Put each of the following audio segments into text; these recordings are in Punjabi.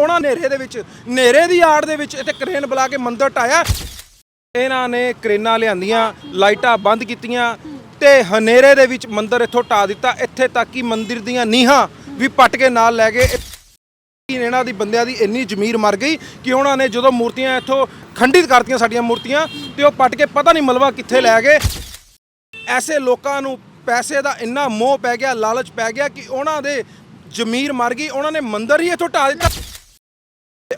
ਉਹਨਾਂ ਨੇਰੇ ਦੇ ਵਿੱਚ ਹਨੇਰੇ ਦੀ ਆੜ ਦੇ ਵਿੱਚ ਇੱਥੇ ਕਰੇਨ ਬੁਲਾ ਕੇ ਮੰਦਰ ਢਾਇਆ ਇਹਨਾਂ ਨੇ ਕਰੇਨਾਂ ਲਿਆਂਦੀਆਂ, ਲਾਈਟਾਂ ਬੰਦ ਕੀਤੀਆਂ ਤੇ ਹਨੇਰੇ ਦੇ ਵਿੱਚ ਮੰਦਰ ਇੱਥੋਂ ਢਾ ਦਿੱਤਾ। ਇੱਥੇ ਤੱਕ ਕਿ ਮੰਦਿਰ ਦੀਆਂ ਨੀਹਾਂ ਵੀ ਪੱਟ ਕੇ ਨਾਲ ਲੈ ਗਏ। ਇਹਨਾਂ ਦੀ ਬੰਦਿਆਂ ਦੀ ਇੰਨੀ ਜ਼ਮੀਰ ਮਰ ਗਈ ਕਿ ਉਹਨਾਂ ਨੇ ਜਦੋਂ ਮੂਰਤੀਆਂ ਇੱਥੋਂ ਖੰਡਿਤ ਕਰਤੀਆਂ ਸਾਡੀਆਂ ਮੂਰਤੀਆਂ ਤੇ ਉਹ ਪੱਟ ਕੇ ਪਤਾ ਨਹੀਂ ਮਲਵਾ ਕਿੱਥੇ ਲੈ ਗਏ। ਐਸੇ ਲੋਕਾਂ ਨੂੰ ਪੈਸੇ ਦਾ ਇੰਨਾ ਮੋਹ ਪੈ ਗਿਆ, ਲਾਲਚ ਪੈ ਗਿਆ ਕਿ ਉਹਨਾਂ ਦੇ ਜ਼ਮੀਰ ਮਰ ਗਈ। ਉਹਨਾਂ ਨੇ ਮੰਦਰ ਹੀ ਇੱਥੋਂ ਢਾ ਦਿੱਤਾ।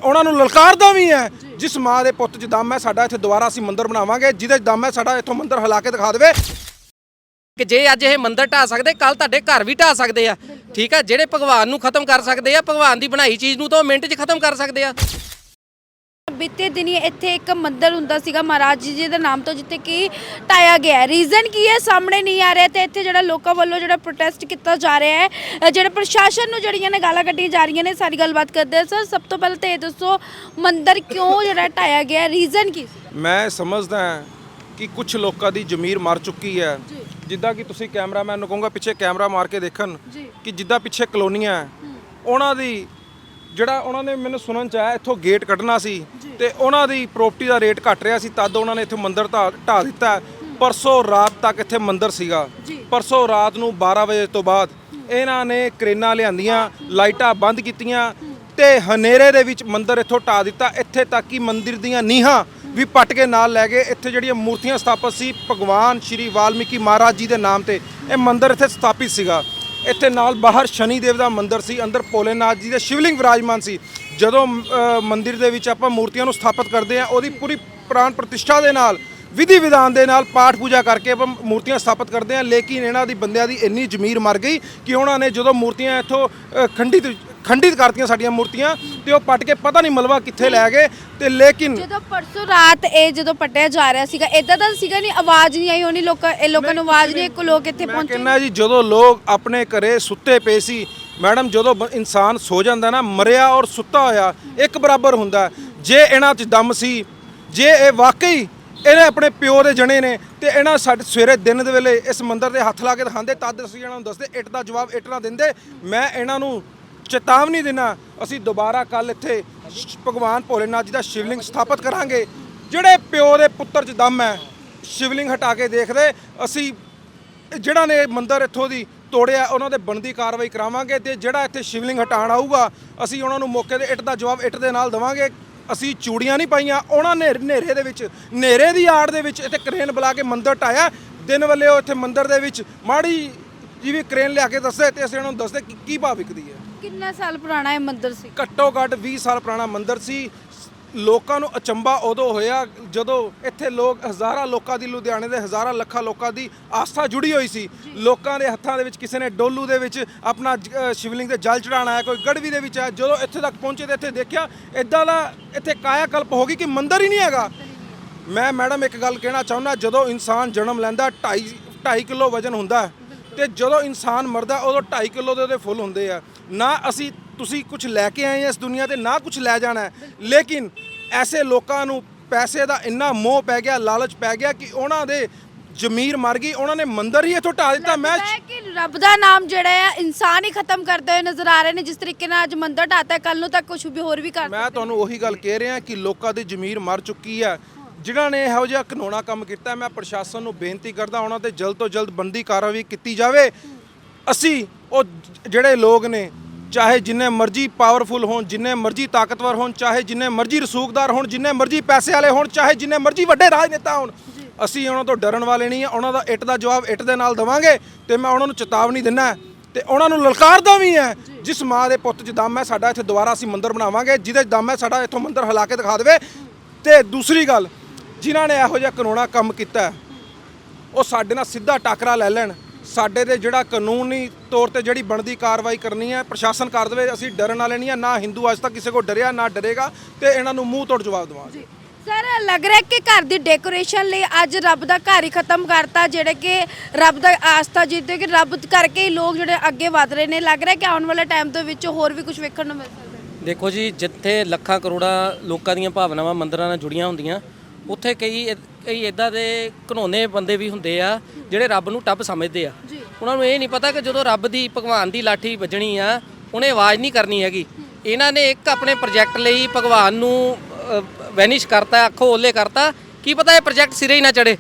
ਉਹਨਾਂ ਨੂੰ ਲਲਕਾਰਦਾ ਵੀ ਹੈ। ਜਿਸ ਮਾਂ ਦੇ ਪੁੱਤ 'ਚ ਦਮ ਹੈ, ਸਾਡਾ ਇੱਥੇ ਦੁਬਾਰਾ ਅਸੀਂ ਮੰਦਰ ਬਣਾਵਾਂਗੇ। ਜਿਹਦੇ 'ਚ ਦਮ ਹੈ, ਸਾਡਾ ਇੱਥੋਂ ਮੰਦਰ ਹਿਲਾ ਕੇ ਦਿਖਾ ਦੇਵੇ। ਕਿ ਜੇ ਅੱਜ ਇਹ ਮੰਦਿਰ ਢਾ ਸਕਦੇ ਕੱਲ ਤੁਹਾਡੇ ਘਰ ਵੀ ਢਾ ਸਕਦੇ ਆ। ਠੀਕ ਆ, ਜਿਹੜੇ ਭਗਵਾਨ ਨੂੰ ਖਤਮ ਕਰ ਸਕਦੇ ਆ, ਭਗਵਾਨ ਦੀ ਬਣਾਈ ਚੀਜ਼ ਨੂੰ ਤਾਂ ਉਹ ਮਿੰਟ 'ਚ ਖਤਮ ਕਰ ਸਕਦੇ ਆ। ਬੀਤੇ ਦਿਨੀ ਇੱਥੇ ਇੱਕ ਮੰਦਿਰ ਹੁੰਦਾ ਸੀਗਾ ਮਹਾਰਾਜ ਜੀ ਦੇ ਨਾਮ ਤੋਂ ਜਿੱਥੇ ਕਿ ਟਾਇਆ ਗਿਆ ਰੀਜ਼ਨ ਕੀ ਹੈ? ਸਾਹਮਣੇ ਨਹੀਂ ਆ ਰਿਹਾ ਤੇ ਇੱਥੇ ਜਿਹੜਾ ਲੋਕਾਂ ਵੱਲੋਂ ਜਿਹੜਾ ਪ੍ਰੋਟੈਸਟ ਕੀਤਾ ਜਾ ਰਿਹਾ ਹੈ ਅ, ਜਿਹੜਾ ਪ੍ਰਸ਼ਾਸਨ ਨੂੰ ਜਿਹੜੀਆਂ ਨੇ ਗਾਲਾਂ ਕੱਢੀਆਂ ਜਾ ਰਹੀਆਂ ਨੇ ਸਾਰੀ ਗੱਲਬਾਤ ਕਰਦੇ ਹਾਂ। ਸਰ ਸਭ ਤੋਂ ਪਹਿਲਾਂ ਤਾਂ ਇਹ ਦੱਸੋ ਮੰਦਿਰ ਕਿਉਂ ਜਿਹੜਾ ਟਾਇਆ ਗਿਆ ਰੀਜ਼ਨ ਕੀ ਸੀ? ਮੈਂ ਸਮਝਦਾ ਹਾਂ ਕਿ ਕੁਝ ਲੋਕਾਂ ਦੀ ਜ਼ਮੀਰ ਮਰ ਚੁੱਕੀ ਹੈ। ਜਿੱਦਾਂ ਕਿ ਤੁਸੀਂ ਕੈਮਰਾਮੈਨ ਨੂੰ ਕਹੂੰਗਾ ਪਿੱਛੇ ਕੈਮਰਾ ਮਾਰ ਕੇ ਦੇਖਣ ਜੀ। ਕਿ ਜਿੱਦਾਂ ਪਿੱਛੇ ਕਲੋਨੀਆਂ ਹੈ। ਉਹਨਾਂ ਦੀ ਜਿਹੜਾ ਉਹਨਾਂ ਨੇ ਮੈਨੂੰ ਸੁਣਨ ਚ ਆਇਆ ਇੱਥੋਂ ਗੇਟ ਕੱਢਣਾ ਸੀ ਤੇ ਉਹਨਾਂ ਦੀ ਪ੍ਰਾਪਰਟੀ ਦਾ ਰੇਟ ਘਟ ਰਿਹਾ ਸੀ ਤਦ ਉਹਨਾਂ ਨੇ ਇੱਥੇ ਮੰਦਿਰ ਢਾ ਢਾ ਦਿੱਤਾ। ਪਰਸੋਂ ਰਾਤ ਤੱਕ ਇੱਥੇ ਮੰਦਿਰ ਸੀਗਾ। ਪਰਸੋਂ ਰਾਤ ਨੂੰ 12 ਵਜੇ ਤੋਂ ਬਾਅਦ ਇਹਨਾਂ ਨੇ ਕਰੇਨਾਂ ਲਿਆਂਦੀਆਂ ਲਾਈਟਾਂ ਬੰਦ ਕੀਤੀਆਂ ਤੇ ਹਨੇਰੇ ਦੇ ਵਿੱਚ ਮੰਦਿਰ ਇੱਥੋਂ ਢਾ ਦਿੱਤਾ। ਇੱਥੇ ਤੱਕ ਕਿ ਮੰਦਿਰ ਦੀਆਂ ਨੀਹਾਂ ਵੀ ਪੱਟ ਕੇ ਨਾਲ ਲੈ ਗਏ। ਇੱਥੇ ਜਿਹੜੀਆਂ ਮੂਰਤੀਆਂ ਸਥਾਪਿਤ ਸੀ ਭਗਵਾਨ ਸ਼੍ਰੀ ਵਾਲਮੀਕੀ ਮਹਾਰਾਜ ਜੀ ਦੇ ਨਾਮ ਤੇ ਇਹ ਮੰਦਿਰ ਇੱਥੇ ਸਥਾਪਿਤ ਸੀਗਾ। ਇੱਥੇ ਨਾਲ ਬਾਹਰ ਸ਼ਨੀ ਦੇਵ ਦਾ ਮੰਦਿਰ ਸੀ ਅੰਦਰ ਭੋਲੇਨਾਥ ਜੀ ਦੇ ਸ਼ਿਵਲਿੰਗ ਵਿਰਾਜਮਾਨ ਸੀ। ਜਦੋਂ ਅ, ਮੰਦਿਰ ਦੇ ਵਿੱਚ ਆਪਾਂ ਮੂਰਤੀਆਂ ਨੂੰ ਸਥਾਪਿਤ ਕਰਦੇ ਆ ਉਹਦੀ ਪੂਰੀ ਪ੍ਰਾਣ ਪ੍ਰਤਿਸ਼ਠਾ ਦੇ ਨਾਲ ਵਿਧੀ ਵਿਧਾਨ ਦੇ ਨਾਲ ਪਾਠ ਪੂਜਾ ਕਰਕੇ ਆਪਾਂ ਮੂਰਤੀਆਂ ਸਥਾਪਿਤ ਕਰਦੇ ਹਾਂ ਲੇਕਿਨ ਇਹਨਾਂ ਦੀ ਬੰਦਿਆਂ ਦੀ ਇੰਨੀ ਜ਼ਮੀਰ ਮਰ ਗਈ ਕਿ ਉਹਨਾਂ ਨੇ ਜਦੋਂ ਮੂਰਤੀਆਂ ਇੱਥੋਂ ਖੰਡਿਤ ਖੰਡਿਤ ਕਰਤੀਆਂ ਸਾਡੀਆਂ ਮੂਰਤੀਆਂ ਤੇ ਉਹ ਪੱਟ ਕੇ ਪਤਾ ਨਹੀਂ ਮਲਬਾ ਕਿੱਥੇ ਲੈ ਗਏ ਤੇ ਲੇਕਿਨ ਜਦੋਂ ਪਰਸੋਂ ਰਾਤ ਇਹ ਜਦੋਂ ਪਟਿਆ ਜਾ ਰਿਹਾ ਸੀਗਾ ਇਦਾਂ ਦਾ ਸੀਗਾ ਨਹੀਂ ਆਵਾਜ਼ ਨਹੀਂ ਆਈ ਹੋਣੀ ਲੋਕਾਂ ਇਹ ਲੋਕਾਂ ਨੂੰ ਆਵਾਜ਼ ਨਹੀਂ ਕੋ ਲੋਕ ਇੱਥੇ ਮੈਂ ਪਹੁੰਚੇ। ਕਹਿੰਦਾ ਜੀ ਜਦੋਂ ਲੋਕ ਆਪਣੇ ਘਰੇ ਸੁੱਤੇ ਪਏ ਸੀ ਮੈਡਮ ਜਦੋਂ ਬ- ਇਨਸਾਨ ਸੋ ਜਾਂਦਾ ਨਾ ਮਰਿਆ ਔਰ ਸੁੱਤਾ ਹੋਇਆ ਇੱਕ ਬਰਾਬਰ ਹੁੰਦਾ। ਜੇ ਇਹਨਾਂ 'ਚ ਦਮ ਸੀ ਜੇ ਇਹ ਵਾਕਈ ਇਹਨੇ ਆਪਣੇ ਪਿਓ ਦੇ ਜਣੇ ਨੇ ਤੇ ਇਹਨਾਂ ਸਾਡੇ ਸਵੇਰੇ ਦਿਨ ਦੇ ਵੇਲੇ ਇਸ ਮੰਦਿਰ ਦੇ ਹੱਥ ਲਾ ਕੇ ਦਿਖਾਉਂਦੇ ਤਦ ਅਸੀਂ ਇਹਨਾਂ ਨੂੰ ਦੱਸਦੇ ਇੱਟ ਦਾ ਜਵਾਬ ਇੱਟ ਨਾਲ ਦਿੰਦੇ। ਮੈਂ ਇਹਨਾਂ ਨੂੰ ਚੇਤਾਵਨੀ ਦਿਨਾ ਅਸੀਂ ਦੁਬਾਰਾ ਕੱਲ ਇੱਥੇ ਭਗਵਾਨ ਭੋਲੇਨਾਥ ਜੀ ਦਾ ਸ਼ਿਵਲਿੰਗ ਸਥਾਪਿਤ ਕਰਾਂਗੇ। ਜਿਹੜੇ ਪਿਓ ਦੇ ਪੁੱਤਰ 'ਚ ਦਮ ਹੈ, ਸ਼ਿਵਲਿੰਗ ਹਟਾ ਕੇ ਦੇਖਦੇ। ਅਸੀਂ ਜਿਹੜਾ ਨੇ ਮੰਦਰ ਇੱਥੋਂ ਦੀ ਤੋੜਿਆ, ਉਹਨਾਂ ਦੇ ਬਣਦੀ ਕਾਰਵਾਈ ਕਰਾਵਾਂਗੇ ਤੇ ਜਿਹੜਾ ਇੱਥੇ ਸ਼ਿਵਲਿੰਗ ਹਟਾਣ ਆਊਗਾ, ਅਸੀਂ ਉਹਨਾਂ ਨੂੰ ਮੌਕੇ ਤੇ ਇੱਟ ਦਾ ਜਵਾਬ ਇੱਟ ਦੇ ਨਾਲ ਦੇਵਾਂਗੇ। ਅਸੀਂ ਚੂੜੀਆਂ ਨਹੀਂ ਪਾਈਆਂ, ਉਹਨਾਂ ਨੇ ਹਨੇਰੇ ਦੇ ਵਿੱਚ, ਹਨੇਰੇ ਦੀ ਆੜ ਦੇ ਵਿੱਚ ਇੱਥੇ ਕਰੇਨ ਬੁਲਾ ਕੇ ਮੰਦਰ ਢਾਇਆ ਦਿਨ ਵੇਲੇ ਉਹ ਇੱਥੇ ਮੰਦਰ ਦੇ ਵਿੱਚ ਮਾੜੀ ਜਿਵੇਂ ਕਰੇਨ ਲਿਆ ਕੇ ਦੱਸਦੇ ਤੇ ਅਸੀਂ ਉਹਨਾਂ ਨੂੰ ਦੱਸਦੇ ਕਿ ਕੀ ਭਾਅ ਵਿਕਦੀ ਹੈ। ਕਿੰਨਾ ਸਾਲ ਪੁਰਾਣਾ ਇਹ ਮੰਦਿਰ ਸੀ? ਘੱਟੋ ਘੱਟ 20 ਸਾਲ ਪੁਰਾਣਾ ਮੰਦਿਰ ਸੀ। ਲੋਕਾਂ ਨੂੰ ਅਚੰਭਾ ਉਦੋਂ ਹੋਇਆ ਜਦੋਂ ਇੱਥੇ ਲੋਕ ਹਜ਼ਾਰਾਂ ਲੋਕਾਂ ਦੀ ਲੁਧਿਆਣੇ ਦੇ ਹਜ਼ਾਰਾਂ ਲੱਖਾਂ ਲੋਕਾਂ ਦੀ ਆਸਥਾ ਜੁੜੀ ਹੋਈ ਸੀ। ਲੋਕਾਂ ਦੇ ਹੱਥਾਂ ਦੇ ਵਿੱਚ ਕਿਸੇ ਨੇ ਡੋਲੂ ਦੇ ਵਿੱਚ ਆਪਣਾ ਜ- ਅ, ਸ਼ਿਵਲਿੰਗ ਤੇ ਜਲ ਚੜਾਉਣਾ ਹੈ ਕੋਈ ਗੜਵੀ ਦੇ ਵਿੱਚ ਹੈ ਜਦੋਂ ਇੱਥੇ ਤੱਕ ਪਹੁੰਚੇ ਤੇ ਇੱਥੇ ਦੇਖਿਆ ਇਦਾਂ ਦਾ ਇੱਥੇ ਕਾਇਆ ਕਲਪ ਹੋ ਗਈ ਕਿ ਮੰਦਿਰ ਹੀ ਨਹੀਂ ਹੈਗਾ। ਮੈਂ ਮੈਡਮ ਇੱਕ ਗੱਲ ਕਹਿਣਾ ਚਾਹੁੰਦਾ ਜਦੋਂ ਇਨਸਾਨ ਜਨਮ ਲੈਂਦਾ 2.5 2.5 ਕਿਲੋ ਵਜਨ ਹੁੰਦਾ ਹੈ, ਤੇ ਜਦੋਂ ਇਨਸਾਨ ਮਰਦਾ ਉਦੋਂ 2.5 ਕਿਲੋ ਦੇ ਉਹਦੇ ਫੁੱਲ ਹੁੰਦੇ ਆ। ਨਾ ਅਸੀਂ ਤੁਸੀਂ ਕੁਝ ਲੈ ਕੇ ਆਏ ਇਸ ਦੁਨੀਆ ਤੇ ਨਾ ਕੁਝ ਲੈ ਜਾਣਾ। ਲੇਕਿਨ ਐਸੇ ਲੋਕਾਂ ਨੂੰ ਪੈਸੇ ਦਾ ਇੰਨਾ ਮੋਹ ਪੈ ਗਿਆ ਲਾਲਚ ਪੈ ਗਿਆ ਕਿ ਉਹਨਾਂ ਦੇ ਜ਼ਮੀਰ ਮਰ ਗਈ ਉਹਨਾਂ ਨੇ ਮੰਦਿਰ ਹੀ ਇੱਥੋਂ ਢਾ ਦਿੱਤਾ। ਮੈਂ ਕਿ ਰੱਬ ਦਾ ਨਾਮ ਜਿਹੜਾ ਹੈ ਇਨਸਾਨ ਹੀ ਖਤਮ ਕਰਦੇ ਹੋਏ ਨਜ਼ਰ ਆ ਰਹੇ ਨੇ। ਜਿਸ ਤਰੀਕੇ ਨਾਲ ਅੱਜ ਮੰਦਰ ਢਾਤਾ ਕੱਲ ਨੂੰ ਤਾਂ ਕੁਝ ਵੀ ਹੋਰ ਵੀ ਕਰ ਮੈਂ ਤੁਹਾਨੂੰ ਉਹੀ ਗੱਲ ਕਹਿ ਰਿਹਾ ਕਿ ਲੋਕਾਂ ਦੀ ਜ਼ਮੀਰ ਮਰ ਚੁੱਕੀ ਹੈ। ਜਿਨ੍ਹਾਂ ਨੇ ਇਹੋ ਜਿਹਾ ਕਾਨੂੰਨਾ ਕੰਮ ਕੀਤਾ ਮੈਂ ਪ੍ਰਸ਼ਾਸਨ ਨੂੰ ਬੇਨਤੀ ਕਰਦਾ ਉਹਨਾਂ ਤੇ ਜਲਦ ਤੋਂ ਜਲਦ ਬੰਦੀ ਕਾਰਵਾਈ ਕੀਤੀ ਜਾਵੇ। ਅਸੀਂ ਉਹ ਜਿਹੜੇ ਲੋਕ ਨੇ ਚਾਹੇ ਜਿੰਨੇ ਮਰਜ਼ੀ ਪਾਵਰਫੁਲ ਹੋਣ ਜਿੰਨੇ ਮਰਜ਼ੀ ਤਾਕਤਵਰ ਹੋਣ ਚਾਹੇ ਜਿੰਨੇ ਮਰਜ਼ੀ ਰਸੂਖਦਾਰ ਹੋਣ ਜਿੰਨੇ ਮਰਜ਼ੀ ਪੈਸੇ ਵਾਲੇ ਹੋਣ ਚਾਹੇ ਜਿੰਨੇ ਮਰਜ਼ੀ ਵੱਡੇ ਰਾਜਨੇਤਾ ਹੋਣ ਅਸੀਂ ਉਹਨਾਂ ਤੋਂ ਡਰਨ ਵਾਲੇ ਨਹੀਂ ਆ। ਉਹਨਾਂ ਦਾ ਇੱਟ ਦਾ ਜਵਾਬ ਇੱਟ ਦੇ ਨਾਲ ਦਵਾਂਗੇ ਤੇ ਮੈਂ ਉਹਨਾਂ ਨੂੰ ਚੇਤਾਵਨੀ ਦਿੰਨਾ ਤੇ ਉਹਨਾਂ ਨੂੰ ਲਲਕਾਰਦਾ ਵੀ ਹੈ। ਜਿਸ ਮਾਂ ਦੇ ਪੁੱਤ 'ਚ ਦਮ ਹੈ ਸਾਡਾ ਇੱਥੇ ਦੁਬਾਰਾ ਅਸੀਂ ਮੰਦਿਰ ਬਣਾਵਾਂਗੇ। ਜਿਹਦੇ ਦਮ ਹੈ ਸਾਡਾ ਇੱਥੋਂ ਮੰਦਿਰ ਹਿਲਾ ਕੇ ਦਿਖਾ ਦੇਵੇ। ਤੇ ਦੂਸਰੀ ਗੱਲ ਜਿਨ੍ਹਾਂ ਨੇ ਇਹੋ ਜਿਹਾ ਕਾਨੂੰਨਾ ਕੰਮ ਕੀਤਾ ਉਹ ਸਾਡੇ ਨਾਲ ਸਿੱਧਾ ਟਾਕਰਾ ਲੈ ਲੈਣ। ਸਾਡੇ ਤੇ ਜਿਹੜਾ ਕਾਨੂੰਨੀ ਤੌਰ ਤੇ ਜਿਹੜੀ ਬਣਦੀ ਕਾਰਵਾਈ ਕਰਨੀ ਹੈ ਪ੍ਰਸ਼ਾਸਨ ਕਰ ਦੇਵੇ ਅਸੀਂ ਡਰਨ ਵਾਲੇ ਨਹੀਂ ਆ ਨਾ ਹਿੰਦੂ ਅੱਜ ਤੱਕ ਕਿਸੇ ਕੋ ਡਰਿਆ ਨਾ ਡਰੇਗਾ ਤੇ ਇਹਨਾਂ ਨੂੰ ਮੂੰਹ ਤੋੜ ਜਵਾਬ ਦੇਵਾਂਗੇ। ਸਰ ਲੱਗ ਰਿਹਾ ਕਿ ਘਰ ਦੀ ਡੈਕੋਰੇਸ਼ਨ ਲਈ ਅੱਜ ਰੱਬ ਦਾ ਘਰ ਹੀ ਖਤਮ ਕਰਤਾ ਜਿਹੜੇ ਕਿ ਰੱਬ ਦਾ ਆਸਥਾ ਜਿੱਤੇ ਕਿ ਰੱਬ ਕਰਕੇ ਹੀ ਲੋਕ ਜਿਹੜੇ ਅੱਗੇ ਵਧ ਰਹੇ ਨੇ। ਲੱਗ ਰਿਹਾ ਕਿ ਆਉਣ ਵਾਲੇ ਟਾਈਮ ਦੇ ਵਿੱਚ ਹੋਰ ਵੀ ਕੁਝ ਵੇਖਣ ਨੂੰ ਮਿਲ ਸਕਦਾ ਦੇਖੋ ਜੀ ਜਿੱਥੇ ਲੱਖਾਂ ਕਰੋੜਾਂ ਲੋਕਾਂ ਦੀਆਂ ਭਾਵਨਾਵਾਂ ਮੰਦਰਾਂ ਨਾਲ ਜੁੜੀਆਂ ਹੁੰਦੀਆਂ ਉੱਥੇ ਕਈ ਕਈ ਇਦਾਂ ਦੇ ਘਨੋਨੇ ਬੰਦੇ ਵੀ ਹੁੰਦੇ ਆ ਜਿਹੜੇ ਰੱਬ ਨੂੰ ਟੱਬ ਸਮਝਦੇ ਆ। ਉਹਨਾਂ ਨੂੰ ਇਹ ਨਹੀਂ ਪਤਾ ਕਿ ਜਦੋਂ ਰੱਬ ਦੀ ਭਗਵਾਨ ਦੀ ਲਾਠੀ ਵੱਜਣੀ ਆ ਉਹਨੇ ਆਵਾਜ਼ ਨਹੀਂ ਕਰਨੀ ਹੈਗੀ। ਇਹਨਾਂ ਨੇ ਇੱਕ ਆਪਣੇ ਪ੍ਰੋਜੈਕਟ ਲਈ ਭਗਵਾਨ ਨੂੰ ਵੈਨਿਸ਼ ਕਰਤਾ ਅੱਖੋਂ ਓਲੇ ਕਰਤਾ। ਕੀ ਪਤਾ ਇਹ ਪ੍ਰੋਜੈਕਟ ਸਿਰੇ ਹੀ ਨਾ ਚੜੇ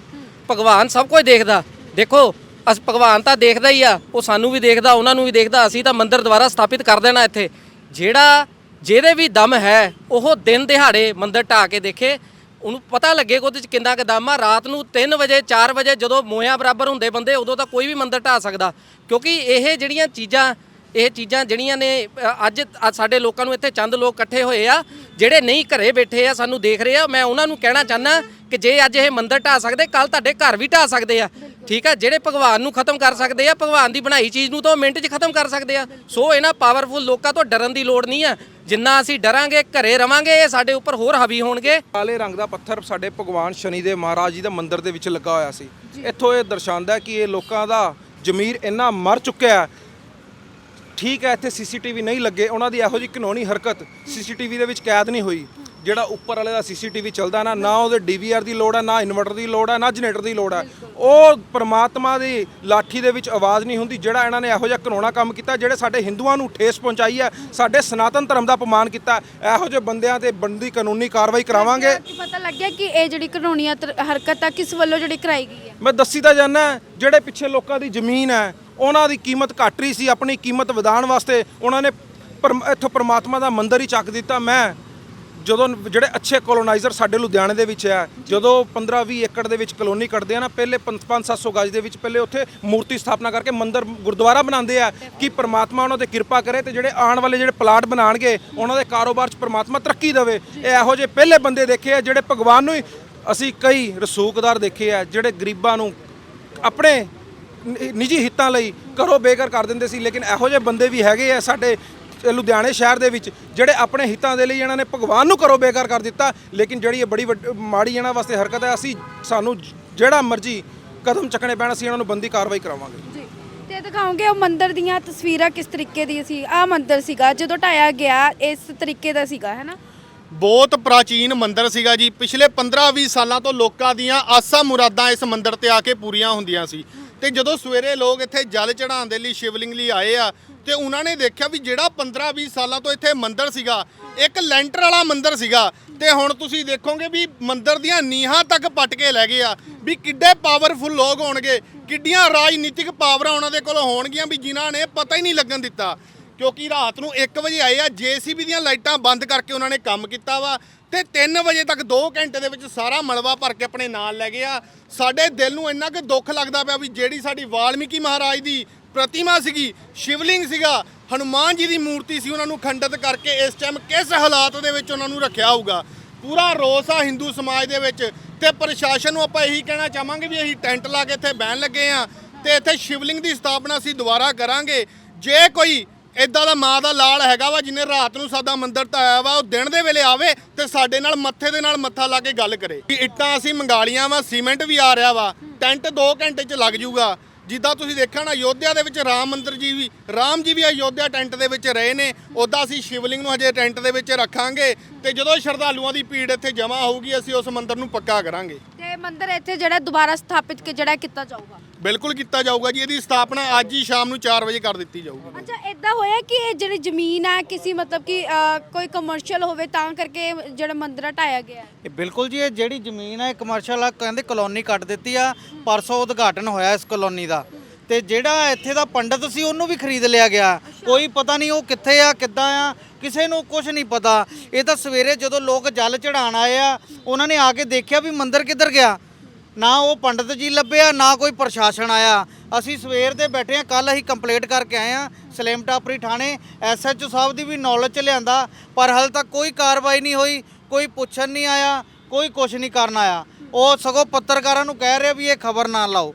ਭਗਵਾਨ ਸਭ ਕੁਝ ਦੇਖਦਾ। ਦੇਖੋ ਅਸ ਭਗਵਾਨ ਤਾਂ ਦੇਖਦਾ ਹੀ ਆ ਉਹ ਸਾਨੂੰ ਵੀ ਦੇਖਦਾ ਉਹਨਾਂ ਨੂੰ ਵੀ ਦੇਖਦਾ ਅਸੀਂ ਤਾਂ ਮੰਦਿਰ ਦੁਬਾਰਾ ਸਥਾਪਿਤ ਕਰ ਦੇਣਾ ਇੱਥੇ। ਜਿਹੜਾ ਜਿਹਦੇ ਵੀ ਦਮ ਹੈ ਉਹ ਦਿਨ ਦਿਹਾੜੇ ਮੰਦਿਰ ਢਾ ਕੇ ਦੇਖੇ। ਉਹਨੂੰ ਪਤਾ ਲੱਗੇ ਕਿ ਉਹਦੇ ਚ ਕਿੰਨਾ ਕੁ ਦਮ ਆ। ਰਾਤ ਨੂੰ 3 ਵਜੇ 4 ਵਜੇ ਜਦੋਂ ਮੋਹਿਆਂ ਬਰਾਬਰ ਹੁੰਦੇ ਬੰਦੇ, ਉਦੋਂ ਤਾਂ ਕੋਈ ਵੀ ਮੰਦਰ ਢਾ ਸਕਦਾ। ਕਿਉਂਕਿ ਇਹ ਜਿਹੜੀਆਂ ਚੀਜ਼ਾਂ, ਇਹ ਚੀਜ਼ਾਂ ਜਿਹੜੀਆਂ ਨੇ ਅੱਜ ਅੱਜ ਸਾਡੇ ਲੋਕਾਂ ਨੂੰ ਇੱਥੇ ਚੰਦ ਲੋਕ ਇਕੱਠੇ ਹੋਏ ਆ, ਜਿਹੜੇ ਨਹੀਂ ਘਰੇ ਬੈਠੇ ਆ, ਸਾਨੂੰ ਦੇਖ ਰਹੇ ਆ। ਮੈਂ ਉਹਨਾਂ ਨੂੰ ਕਹਿਣਾ ਚਾਹਨਾ ਕਿ ਜੇ ਅੱਜ ਇਹ ਮੰਦਿਰ ਢਾ ਸਕਦੇ ਕੱਲ ਤੁਹਾਡੇ ਘਰ ਵੀ ਢਾ ਸਕਦੇ ਆ। ਠੀਕ ਆ ਜਿਹੜੇ ਭਗਵਾਨ ਨੂੰ ਖਤਮ ਕਰ ਸਕਦੇ ਆ ਭਗਵਾਨ ਦੀ ਬਣਾਈ ਚੀਜ਼ ਨੂੰ ਤਾਂ ਉਹ ਮਿੰਟ 'ਚ ਖਤਮ ਕਰ ਸਕਦੇ ਆ। ਸੋ ਇਹਨਾਂ ਪਾਵਰਫੁਲ ਲੋਕਾਂ ਤੋਂ ਡਰਨ ਦੀ ਲੋੜ ਨਹੀਂ ਆ। ਜਿੰਨਾ ਅਸੀਂ ਡਰਾਂਗੇ ਘਰੇ ਰਵਾਂਗੇ ਇਹ ਸਾਡੇ ਉੱਪਰ ਹੋਰ ਹਾਵੀ ਹੋਣਗੇ। ਕਾਲੇ ਰੰਗ ਦਾ ਪੱਥਰ ਸਾਡੇ ਭਗਵਾਨ ਸ਼ਨੀ ਦੇ ਮਹਾਰਾਜ ਜੀ ਦੇ ਮੰਦਿਰ ਦੇ ਵਿੱਚ ਲੱਗਾ ਹੋਇਆ ਸੀ। ਇੱਥੋਂ ਇਹ ਦਰਸਾਉਂਦਾ ਕਿ ਇਹ ਲੋਕਾਂ ਦਾ ਜ਼ਮੀਰ ਇੰਨਾ ਮਰ ਚੁੱਕਿਆ ਹੈ। ਠੀਕ ਹੈ ਇੱਥੇ ਸੀਸੀਟੀਵੀ ਨਹੀਂ ਲੱਗੇ ਉਹਨਾਂ ਦੀ ਇਹੋ ਜਿਹੀ ਕਾਨੂੰਨੀ ਹਰਕਤ ਸੀਸੀਟੀਵੀ ਦੇ ਵਿੱਚ ਕੈਦ ਨਹੀਂ ਹੋਈ। ਜਿਹੜਾ ਉੱਪਰ ਵਾਲੇ ਦਾ ਸੀਸੀਟੀਵੀ ਚੱਲਦਾ ਨਾ ਨਾ ਉਹਦੇ ਡੀਵੀਆਰ ਦੀ ਲੋੜ ਹੈ ਨਾ ਇਨਵਰਟਰ ਦੀ ਲੋੜ ਹੈ ਨਾ ਜਨਰੇਟਰ ਦੀ ਲੋੜ ਹੈ। ਉਹ ਪ੍ਰਮਾਤਮਾ ਦੀ ਲਾਠੀ ਦੇ ਵਿੱਚ ਆਵਾਜ਼ ਨਹੀਂ ਹੁੰਦੀ ਜਿਹੜਾ ਇਹਨਾਂ ਨੇ ਇਹੋ ਜਿਹਾ ਕਾਨੂੰਨਾ ਕੰਮ ਕੀਤਾ ਜਿਹੜੇ ਸਾਡੇ ਹਿੰਦੂਆਂ ਨੂੰ ਠੇਸ ਪਹੁੰਚਾਈ ਹੈ ਸਾਡੇ ਸਨਾਤਨ ਧਰਮ ਦਾ ਅਪਮਾਨ ਕੀਤਾ ਇਹੋ ਜਿਹੇ ਬੰਦਿਆਂ ਤੇ ਬਣਦੀ ਕਾਨੂੰਨੀ ਕਾਰਵਾਈ ਕਰਾਵਾਂਗੇ। ਕੀ ਪਤਾ ਲੱਗਿਆ ਕਿ ਇਹ ਜਿਹੜੀ ਤਰ- ਹਰਕਤ ਆ ਕਿਸ ਵੱਲੋਂ ਜਿਹੜੀ ਕਰਾਈ ਗਈ ਹੈ? ਮੈਂ ਦੱਸੀ ਤਾਂ ਜਾਨਾ ਜਿਹੜੇ ਪਿੱਛੇ ਲੋਕਾਂ ਦੀ ਜ਼ਮੀਨ ਹੈ ਉਹਨਾਂ ਦੀ ਕੀਮਤ ਘੱਟ ਰਹੀ ਸੀ ਆਪਣੀ ਕੀਮਤ ਵਧਾਉਣ ਵਾਸਤੇ ਉਹਨਾਂ ਨੇ ਇੱਥੋਂ ਪ੍ਰਮਾਤਮਾ ਦਾ ਮੰਦਿਰ ਹੀ ਚੱਕ ਦਿੱਤਾ। ਮੈਂ ਜਦੋਂ ਜਿਹੜੇ ਅੱਛੇ ਕੋਲੋਨਾਈਜ਼ਰ ਸਾਡੇ ਲੁਧਿਆਣੇ ਦੇ ਵਿੱਚ ਹੈ, ਜਦੋਂ 15-20 ਏਕੜ ਦੇ ਵਿੱਚ ਕਲੋਨੀ ਕੱਢਦੇ ਆ ਨਾ, ਪਹਿਲੇ 5-700 ਗਜ ਦੇ ਵਿੱਚ ਪਹਿਲੇ ਉੱਥੇ ਮੂਰਤੀ ਸਥਾਪਨਾ ਕਰਕੇ ਮੰਦਿਰ, ਗੁਰਦੁਆਰਾ ਬਣਾਉਂਦੇ ਆ ਕਿ ਪ੍ਰਮਾਤਮਾ ਉਹਨਾਂ ਤੇ ਕਿਰਪਾ ਕਰੇ ਤੇ ਜਿਹੜੇ ਆਉਣ ਵਾਲੇ ਜਿਹੜੇ ਪਲਾਟ ਬਣਾਣਗੇ ਉਹਨਾਂ ਦੇ ਕਾਰੋਬਾਰ 'ਚ ਪ੍ਰਮਾਤਮਾ ਤਰੱਕੀ ਦੇਵੇ। ਇਹ ਇਹੋ ਜਿਹੇ ਪਹਿਲੇ ਬੰਦੇ ਦੇਖੇ ਆ ਜਿਹੜੇ ਭਗਵਾਨ ਨੂੰ ਹੀ ਅਸੀਂ ਕਈ ਰਸੂਕਦਾਰ ਦੇਖੇ ਆ, ਜਿਹੜੇ ਗਰੀਬਾਂ ਨੂੰ ਆਪਣੇ ਨਿੱਜੀ ਹਿੱਤਾਂ ਲਈ ਘਰੋਂ ਬੇਘਰ ਕਰ ਦਿੰਦੇ ਸੀ, ਲੇਕਿਨ ਇਹੋ ਜਿਹੇ ਬੰਦੇ ਵੀ ਹੈਗੇ ਆ ਸਾਡੇ ਲੁਧਿਆਣੇ ਸ਼ਹਿਰ ਦੇ ਵਿੱਚ ਜਿਹੜੇ ਆਪਣੇ ਹਿੱਤਾਂ ਦੇ ਲਈ ਇਹਨਾਂ ਨੇ ਭਗਵਾਨ ਨੂੰ ਘਰੋਂ ਬੇਘਰ ਕਰ ਦਿੱਤਾ ਲੇਕਿਨ ਜਿਹੜੀ ਇਹ ਬੜੀ ਵੱਡ- ਮਾੜੀ ਇਹਨਾਂ ਵਾਸਤੇ ਹਰਕਤ ਹੈ ਅਸੀਂ ਸਾਨੂੰ ਜਿਹੜਾ ਮਰਜ਼ੀ ਕਦਮ ਚੱਕਣੇ ਪੈਣ ਅਸੀਂ ਇਹਨਾਂ ਨੂੰ ਬੰਦੀ ਕਾਰਵਾਈ ਕਰਾਵਾਂਗੇ। ਜੀ ਤੇ ਦਿਖਾਉਂਗੇ ਉਹ ਮੰਦਿਰ ਦੀਆਂ ਤਸਵੀਰਾਂ ਕਿਸ ਤਰੀਕੇ ਦੀ ਸੀ? ਆ ਮੰਦਿਰ ਸੀਗਾ ਜਦੋਂ ਢਾਇਆ ਗਿਆ ਇਸ ਤਰੀਕੇ ਦਾ ਸੀਗਾ ਹੈ ਨਾ ਬਹੁਤ ਪ੍ਰਾਚੀਨ ਮੰਦਿਰ ਸੀਗਾ ਜੀ। ਪਿਛਲੇ 15-20 ਸਾਲਾਂ ਤੋਂ ਲੋਕਾਂ ਦੀਆਂ ਆਸਾਂ ਮੁਰਾਦਾਂ ਇਸ ਮੰਦਿਰ ਤੇ ਆ ਕੇ ਪੂਰੀਆਂ ਹੁੰਦੀਆਂ ਸੀ। ਤੇ ਜਦੋਂ ਸਵੇਰੇ ਲੋਕ ਇੱਥੇ ਜਲ ਚੜਾਉਣ ਦੇ ਲਈ ਸ਼ਿਵਲਿੰਗ ਲਈ ਆਏ ਆ ਤੇ ਉਹਨਾਂ ਨੇ ਦੇਖਿਆ ਵੀ ਜਿਹੜਾ 15-20 ਸਾਲਾਂ ਤੋਂ ਇੱਥੇ ਮੰਦਿਰ ਸੀਗਾ, ਇੱਕ ਲੈਂਟਰ ਵਾਲਾ ਮੰਦਿਰ ਸੀਗਾ। ਤੇ ਹੁਣ ਤੁਸੀਂ ਦੇਖੋਗੇ ਵੀ ਮੰਦਿਰ ਦੀਆਂ ਨੀਹਾਂ ਤੱਕ ਪੱਟ ਕੇ ਲੈ ਗਏ ਆ, ਵੀ ਕਿੱਡੇ ਪਾਵਰਫੁਲ ਲੋਕ ਹੋਣਗੇ, ਕਿੱਡੀਆਂ ਰਾਜਨੀਤਿਕ ਪਾਵਰਾਂ ਉਹਨਾਂ ਦੇ ਕੋਲ ਹੋਣਗੀਆਂ ਵੀ ਜਿਨ੍ਹਾਂ ਨੇ ਪਤਾ ਹੀ ਨਹੀਂ ਲੱਗਣ ਦਿੱਤਾ। ਕਿਉਂਕਿ ਰਾਤ ਨੂੰ 1 ਵਜੇ ਆਏ ਆ, ਜੀਸੀਬੀ ਦੀਆਂ ਲਾਈਟਾਂ ਬੰਦ ਕਰਕੇ ਉਹਨਾਂ ਨੇ ਕੰਮ ਕੀਤਾ ਵਾ, ਤੇ 3 ਵਜੇ ਤੱਕ 2 ਘੰਟੇ ਦੇ ਵਿੱਚ ਸਾਰਾ ਮਲਬਾ ਭਰ ਕੇ ਆਪਣੇ ਨਾਲ ਲੈ ਗਏ ਆ। ਸਾਡੇ ਦਿਲ ਨੂੰ ਇੰਨਾ ਕਿ ਦੁੱਖ ਲੱਗਦਾ ਪਿਆ ਵੀ ਜਿਹੜੀ ਸਾਡੀ ਵਾਲਮੀਕੀ ਮਹਾਰਾਜ ਦੀ ਪ੍ਰਤਿਮਾ ਸੀਗੀ, ਸ਼ਿਵਲਿੰਗ ਸੀਗਾ, ਹਨੂਮਾਨ ਜੀ ਦੀ ਮੂਰਤੀ ਸੀ, ਉਹਨਾਂ ਨੂੰ ਖੰਡਿਤ ਕਰਕੇ ਇਸ ਟਾਈਮ ਕਿਸ ਹਾਲਾਤ ਦੇ ਵਿੱਚ ਉਹਨਾਂ ਨੂੰ ਰੱਖਿਆ ਹੋਊਗਾ? ਪੂਰਾ ਰੋਸ ਆ ਹਿੰਦੂ ਸਮਾਜ ਦੇ ਵਿੱਚ ਤੇ ਪ੍ਰਸ਼ਾਸਨ ਨੂੰ ਆਪਾਂ ਇਹੀ ਕਹਿਣਾ ਚਾਹਾਂਗੇ ਵੀ ਅਸੀਂ ਟੈਂਟ ਲਾ ਕੇ ਇੱਥੇ ਬਹਿਣ ਲੱਗੇ ਆ ਤੇ ਇੱਥੇ ਸ਼ਿਵਲਿੰਗ ਦੀ ਸਥਾਪਨਾ ਅਸੀਂ ਦੁਬਾਰਾ ਕਰਾਂਗੇ। ਜੇ ਕੋਈ ਇਦਾਂ ਦਾ ਮਾਂ ਦਾ ਲਾਲ ਹੈਗਾ ਵਾ ਜਿਹਨੇ ਰਾਤ ਨੂੰ ਸਾਡਾ ਮੰਦਿਰ ਆਇਆ ਵਾ, ਉਹ ਦਿਨ ਦੇ ਵੇਲੇ ਆਵੇ ਤੇ ਸਾਡੇ ਨਾਲ ਮੱਥੇ ਦੇ ਨਾਲ ਮੱਥਾ ਲਾ ਕੇ ਗੱਲ ਕਰੇ। ਵੀ ਇੱਟਾਂ ਅਸੀਂ ਮੰਗਾਲੀਆਂ ਵਾ, ਸੀਮੈਂਟ ਵੀ ਆ ਰਿਹਾ ਵਾ, ਟੈਂਟ 2 ਘੰਟੇ 'ਚ ਲੱਗ ਜਾਊਗਾ ਜਿੱਦਾਂ ਤੁਸੀਂ ਦੇਖਿਆ ਨਾ ਅਯੋਧਿਆ ਦੇ ਵਿੱਚ ਰਾਮ ਮੰਦਿਰ ਜੀ ਵੀ ਰਾਮ ਜੀ ਵੀ ਅਯੋਧਿਆ ਟੈਂਟ ਦੇ ਵਿੱਚ ਰਹੇ ਨੇ। ਉਦਾਂ ਅਸੀਂ ਸ਼ਿਵਲਿੰਗ ਨੂੰ ਹਜੇ ਟੈਂਟ ਦੇ ਵਿੱਚ ਰੱਖਾਂਗੇ ਤੇ ਜਦੋਂ ਸ਼ਰਧਾਲੂਆਂ ਦੀ ਭੀੜ ਇੱਥੇ ਜਮ੍ਹਾਂ ਹੋਊਗੀ ਅਸੀਂ ਉਸ ਮੰਦਿਰ ਨੂੰ ਪੱਕਾ ਕਰਾਂਗੇ। ਤੇ ਮੰਦਿਰ ਇੱਥੇ ਜਿਹੜਾ ਦੁਬਾਰਾ ਸਥਾਪਿਤ ਕਿ ਜਿਹੜਾ ਕੀਤਾ ਜਾਊਗਾ? ਬਿਲਕੁਲ ਕੀਤਾ ਜਾਊਗਾ ਜੀ ਇਹਦੀ ਸਥਾਪਨਾ ਅੱਜ ਹੀ ਸ਼ਾਮ ਨੂੰ 4 ਵਜੇ ਕਰ ਦਿੱਤੀ ਜਾਊਗੀ। ਅੱਛਾ ਇਦਾਂ ਹੋਇਆ ਕਿ ਇਹ ਜਿਹੜੀ ਜ਼ਮੀਨ ਆ ਕਿਸੇ ਮਤਲਬ ਕਿ ਅ, ਕੋਈ ਕਮਰਸ਼ੀਅਲ ਹੋਵੇ ਤਾਂ ਕਰਕੇ ਜਿਹੜਾ ਮੰਦਿਰ ਆ ਢਾਇਆ ਗਿਆ? ਹੈ ਇਹ ਬਿਲਕੁਲ ਜੀ ਇਹ ਜਿਹੜੀ ਜ਼ਮੀਨ ਹੈ ਕਮਰਸ਼ੀਅਲ ਆ ਕਹਿੰਦੇ ਕਲੋਨੀ ਕੱਟ ਦਿੱਤੀ ਆ। ਪਰਸੋਂ ਉਦਘਾਟਨ ਹੋਇਆ ਇਸ ਕਲੋਨੀ ਦਾ। ਤੇ ਜਿਹੜਾ ਇੱਥੇ ਦਾ ਪੰਡਤ ਸੀ ਉਹਨੂੰ ਵੀ ਖਰੀਦ ਲਿਆ ਗਿਆ। ਕੋਈ ਪਤਾ ਨਹੀਂ ਉਹ ਕਿੱਥੇ ਆ ਕਿੱਦਾਂ ਆ ਕਿਸੇ ਨੂੰ ਕੁਝ ਨਹੀਂ ਪਤਾ। ਇਹ ਤਾਂ ਸਵੇਰੇ ਜਦੋਂ ਲੋਕ ਜਲ ਚੜਾਣ ਆਏ ਆ ਉਹਨਾਂ ਨੇ ਆ ਕੇ ਦੇਖਿਆ ਵੀ ਮੰਦਿਰ ਕਿੱਧਰ ਗਿਆ। ਨਾ ਉਹ ਪੰਡਤ ਜੀ ਲੱਭਿਆ ਨਾ ਕੋਈ ਪ੍ਰਸ਼ਾਸਨ ਆਇਆ। ਅਸੀਂ ਸਵੇਰ ਦੇ ਬੈਠੇ ਆ ਕੱਲ ਅਸੀਂ ਕੰਪਲੀਟ ਕਰਕੇ ਆਏ ਆ ਸਲੇਮ ਟਾਪਰੀ ਥਾਣੇ ਐਸਐਚਓ ਸਾਹਿਬ ਦੀ ਵੀ ਨੌਲੇਜ ਚ ਲਿਆਂਦਾ ਪਰ ਹਾਲ ਤੱਕ ਕੋਈ ਕਾਰਵਾਈ ਨਹੀਂ ਹੋਈ ਕੋਈ ਪੁੱਛਣ ਨਹੀਂ ਆਇਆ ਕੋਈ ਕੁਝ ਨਹੀਂ ਕਰਨ ਆਇਆ। ਉਹ ਸਗੋਂ ਪੱਤਰਕਾਰਾਂ ਨੂੰ ਕਹਿ ਰਿਹਾ ਵੀ ਇਹ ਖਬਰ ਨਾ ਲਾਓ।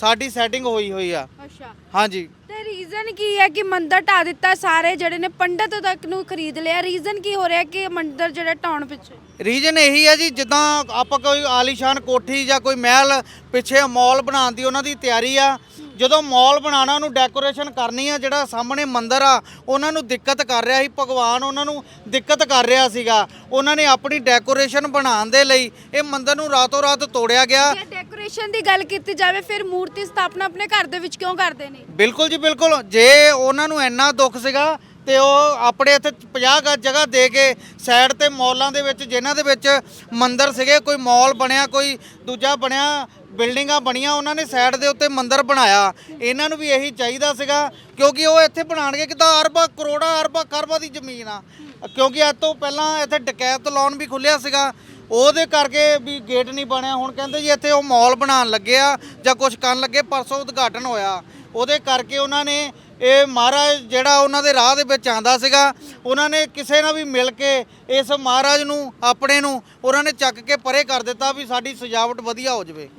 ਸਾਡੀ ਸੈਟਿੰਗ ਹੋਈ ਹੋਈ ਆ। ਅੱਛਾ। ਹਾਂਜੀ। ਰੀਜ਼ਨ ਕੀ ਹੈ ਕਿ ਮੰਦਿਰ ਢਾ ਦਿੱਤਾ ਸਾਰੇ ਜਿਹੜੇ ਨੇ ਪੰਡਤ ਤੱਕ ਨੂੰ ਖਰੀਦ ਲਿਆ। ਰੀਜ਼ਨ ਕੀ ਹੋ ਰਿਹਾ ਕਿ ਮੰਦਿਰ ਜਿਹੜਾ ਢਾਉਣ ਪਿੱਛੇ? ਰੀਜਨ ਇਹੀ ਹੈ ਜੀ ਜਿੱਦਾਂ ਆਪਾਂ ਕੋਈ ਆਲੀਸ਼ਾਨ ਕੋਠੀ ਜਾਂ ਕੋਈ ਮਹਿਲ ਪਿੱਛੇ ਮਾਲ ਬਣਾਉਣ ਦੀ ਉਹਨਾਂ ਦੀ ਤਿਆਰੀ ਆ। ਜਦੋਂ ਮਾਲ ਬਣਾਉਣਾ ਉਹਨੂੰ ਡੈਕੋਰੇਸ਼ਨ ਕਰਨੀ ਆ ਜਿਹੜਾ ਸਾਹਮਣੇ ਮੰਦਿਰ ਆ ਉਹਨਾਂ ਨੂੰ ਦਿੱਕਤ ਕਰ ਰਿਹਾ ਸੀ ਭਗਵਾਨ ਉਹਨਾਂ ਨੂੰ ਦਿੱਕਤ ਕਰ ਰਿਹਾ ਸੀਗਾ। ਉਹਨਾਂ ਨੇ ਆਪਣੀ ਡੈਕੋਰੇਸ਼ਨ ਬਣਾਉਣ ਦੇ ਲਈ ਇਹ ਮੰਦਿਰ ਨੂੰ ਰਾਤੋਂ ਰਾਤ ਤੋੜਿਆ ਗਿਆ। ਜੇ ਡੈਕੋਰੇਸ਼ਨ ਦੀ ਗੱਲ ਕੀਤੀ ਜਾਵੇ ਫਿਰ ਮੂਰਤੀ ਸਥਾਪਨਾ ਆਪਣੇ ਘਰ ਦੇ ਵਿੱਚ ਕਿਉਂ ਕਰਦੇ ਨੇ? ਬਿਲਕੁਲ ਜੀ ਬਿਲਕੁਲ। ਬਿਲਕੁਲ, ਜੇ ਉਹਨਾਂ ਨੂੰ ਇੰਨਾ ਦੁੱਖ ਸੀਗਾ ਤੇ ਉਹ ਆਪਣੇ ਇੱਥੇ 50 ਗਜ ਜਗ੍ਹਾ ਦੇ ਕੇ ਸਾਈਡ ਤੇ ਮੌਲਾਂ ਦੇ ਵਿੱਚ, ਜਿਨ੍ਹਾਂ ਦੇ ਵਿੱਚ ਮੰਦਿਰ ਸੀਗੇ, ਕੋਈ ਮੌਲ ਬਣਿਆ, ਕੋਈ ਦੂਜਾ ਬਣਿਆ, ਬਿਲਡਿੰਗਾਂ ਬਣੀਆਂ, ਉਹਨਾਂ ਨੇ ਸਾਈਡ ਦੇ ਉੱਤੇ ਮੰਦਿਰ ਬਣਾਇਆ। ਇਹਨਾਂ ਨੂੰ ਵੀ ਇਹੀ ਚਾਹੀਦਾ ਸੀਗਾ, ਕਿਉਂਕਿ ਉਹ ਇੱਥੇ ਬਣਾਉਣਗੇ ਕਿਤਾ ਅਰਬਾਂ, ਕਰੋੜਾਂ ਅਰਬਾਂ, ਕਰਬਾਂ ਦੀ ਜ਼ਮੀਨ ਆ। ਕਿਉਂਕਿ ਅੱਜ ਤੋਂ ਪਹਿਲਾਂ ਇੱਥੇ ਡਕੈਤ ਲੋਨ ਵੀ ਖੁੱਲਿਆ ਸੀਗਾ। ਉਹਦੇ ਕਰਕੇ ਵੀ ਗੇਟ ਨਹੀਂ ਬਣਿਆ। ਹੁਣ ਕਹਿੰਦੇ ਜੀ ਇੱਥੇ ਉਹ ਮਾਲ ਬਣਾਉਣ ਲੱਗੇ ਆ ਜਾਂ ਕੁਝ ਕਰਨ ਲੱਗੇ, ਪਰਸੋਂ ਉਦਘਾਟਨ ਹੋਇਆ। ਉਹਦੇ ਕਰਕੇ ਉਹਨਾਂ ਨੇ ਇਹ ਮਹਾਰਾਜ ਜਿਹੜਾ ਉਹਨਾਂ ਦੇ ਰਾਹ ਦੇ ਵਿੱਚ ਆਂਦਾ ਸੀਗਾ, ਉਹਨਾਂ ਨੇ ਕਿਸੇ ਨਾਲ ਵੀ ਮਿਲ ਕੇ ਇਸ ਮਹਾਰਾਜ ਨੂੰ, ਆਪਣੇ ਨੂੰ, ਉਹਨਾਂ ਨੇ ਚੱਕ ਕੇ ਪਰੇ ਕਰ ਦਿੱਤਾ ਵੀ ਸਾਡੀ ਸਜਾਵਟ ਵਧੀਆ ਹੋ ਜਾਵੇ।